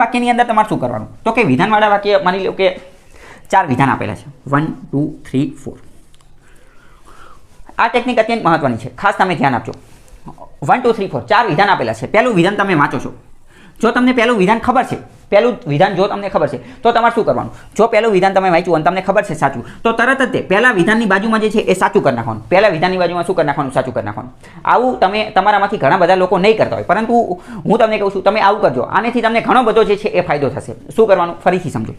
વાક્યની અંદર તમારે શું કરવાનું? તો કે વિધાનવાળા વાક્ય માની લો કે ચાર વિધાન આપેલા છે. વન ટુ થ્રી ફોર આ ટેકનિક અત્યંત મહત્વની છે. ખાસ તમે ધ્યાન આપજો. વન ટુ થ્રી ફોર ચાર વિધાન આપેલા છે. પહેલું વિધાન તમે વાંચો છો. જો તમને પહેલું વિધાન ખબર છે પહેલું વિધાન જો તમને ખબર છે, તો તમારે શું કરવાનું? જો પહેલું વિધાન તમે વાંચ્યું અને તમને ખબર છે સાચું, તો તરત જ તે પહેલા વિધાનની બાજુમાં જે છે એ સાચું કરી નાખવાનું. પહેલા વિધાનની બાજુમાં શું કરી નાખવાનું? સાચું કરી નાખવાનું. આવું તમે તમારામાંથી ઘણા બધા લોકો નહીં કરતા હોય. પરંતુ હું તમને કહું છું, તમે આવું કરજો. આનેથી તમને ઘણો બધો જે છે એ ફાયદો થશે. શું કરવાનું? ફરીથી સમજો.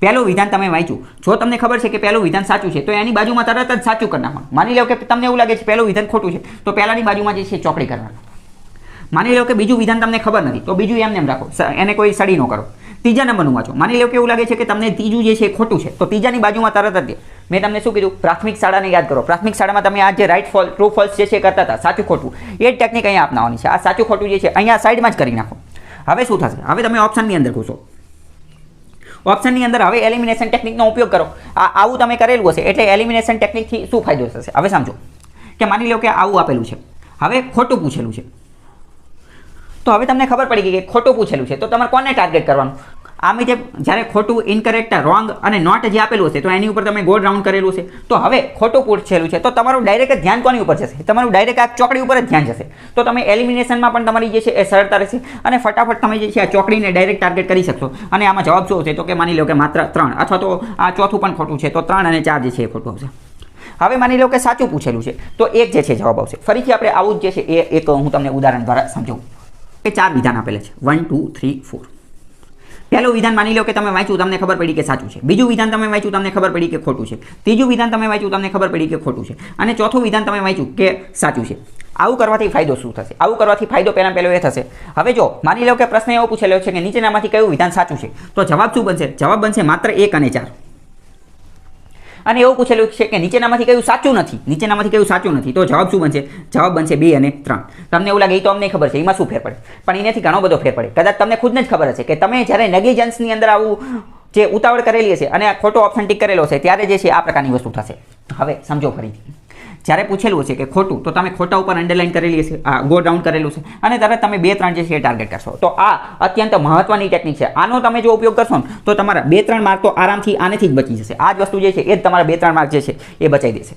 પહેલું વિધાન તમે વાંચ્યું. જો તમને ખબર છે કે પહેલું વિધાન સાચું છે, તો એની બાજુમાં તરત જ સાચું કરી નાખવાનું. માની લો કે તમને એવું લાગે છે પહેલું વિધાન ખોટું છે, તો પહેલાની બાજુમાં જે છે ચોકડી કરવાનું માની લો કે બીજું વિધાન તમને ખબર નથી, તો બીજું એમને એમ રાખો. એને કોઈ સડી ન કરો. ત્રીજા નંબરનું વાંચો. માની લો કે એવું લાગે છે કે તમને ત્રીજું જે છે ખોટું છે. તો ત્રીજાની બાજુમાં તરત જ મેં તમને શું કીધું? પ્રાથમિક શાળાને યાદ કરો. પ્રાથમિક શાળામાં તમે આ જે રાઈટ ફોલ ટ્રુ ફોલ્સ જે છે કરતા હતા, સાચું ખોટું. એ જ ટેકનિક અહીંયા અપનાવવાની છે. આ સાચું ખોટું જે છે, અહીંયા સાઈડમાં જ કરી નાખો. હવે શું થશે? હવે તમે ઓપ્શનની અંદર ઘૂસો. ઓપ્શનની અંદર હવે એલિમિનેશન ટેકનિકનો ઉપયોગ કરો. આ આવું તમે કરેલું હશે એટલે એલિમિનેશન ટેકનિકથી શું ફાયદો થશે? હવે સમજો. કે માની લો કે આવું આપેલું છે. હવે ખોટું પૂછેલું છે. તો હવે તમને ખબર પડી ગઈ કે ખોટું પૂછેલું છે. તો તમારે કોને ટાર્ગેટ કરવાનું? આમે જે જ્યારે ખોટું ઇનકરેક્ટ રોંગ અને નોટ જે આપેલું હશે, તો એની ઉપર તમે ગોળ રાઉન્ડ કરેલું છે. તો હવે ખોટું પૂછેલું છે, તો તમારું ડાયરેક્ટ ધ્યાન કોની ઉપર જશે? તમારું ડાયરેક્ટ આ ચોકડી ઉપર જ ધ્યાન જશે. તો તમે એલિમિનેશનમાં પણ તમારી જે છે એ સરળતા રહેશે અને ફટાફટ તમે જે છે આ ચોકડીને ડાયરેક્ટ ટાર્ગેટ કરી શકશો. અને આમાં જવાબ શું હશે? તો કે માની લો કે માત્ર ત્રણ, અથવા તો આ ચોથું પણ ખોટું છે, તો ત્રણ અને ચાર જે છે એ ખોટું આવશે. હવે માની લો કે સાચું પૂછેલું છે, તો એક જે છે જવાબ આવશે. ફરીથી આપણે આવું જ જે છે એ એક હું તમને ઉદાહરણ દ્વારા સમજાવું. એ ચાર વિધાન આપેલા છે. વન ટુ થ્રી ફોર પહેલું વિધાન માની લો કે તમે વાંચ્યું, તમને ખબર પડી કે સાચું છે. બીજું વિધાન તમે વાંચ્યું, તમને ખબર પડી કે ખોટું છે. ત્રીજું વિધાન તમે વાંચ્યું, તમને ખબર પડી કે ખોટું છે. અને ચોથું વિધાન તમે વાંચ્યું કે સાચું છે. આવું કરવાથી ફાયદો શું થશે? આવું કરવાથી ફાયદો પહેલાં પહેલો એ થશે. હવે જો, માની લો કે પ્રશ્ન એવો પૂછેલો છે કે નીચેનામાંથી કયું વિધાન સાચું છે? તો જવાબ શું બનશે? જવાબ બનશે માત્ર એક અને ચાર. અને એવું પૂછેલું છે કે નીચેનામાંથી કયું સાચું નથી? નીચેનામાંથી કયું સાચું નથી? તો જવાબ શું બનશે? જવાબ બનશે બે અને ત્રણ. તમને એવું લાગે એ તો અમને ખબર છે, એમાં શું ફેર પડે? પણ એનાથી ઘણો બધો ફેર પડે. કદાચ તમને ખુદને જ ખબર હશે કે તમે જ્યારે નેગ્લિજન્સની અંદર આવું જે ઉતાવળ કરેલી હશે અને ખોટો ઓપ્શન ટીક કરેલો છે ત્યારે જે છે આ પ્રકારની વસ્તુ થશે. હવે સમજો ફરીથી. જ્યારે પૂછેલું હશે કે ખોટું, તો તમે ખોટા ઉપર અંડરલાઈન કરેલી હશે, આ ગો ડાઉન કરેલું છે. અને તરત તમે બે, ત્રણ જે છે ટાર્ગેટ કરશો. તો આ અત્યંત મહત્વની ટેકનિક છે. આનો તમે જો ઉપયોગ કરશો તો તમારા બે, ત્રણ માર્ક તો આરામથી આનેથી જ બચી જશે. આ જ વસ્તુ જે છે, એ જ તમારા બે, ત્રણ માર્ક જે છે, એ બચાવી દેશે.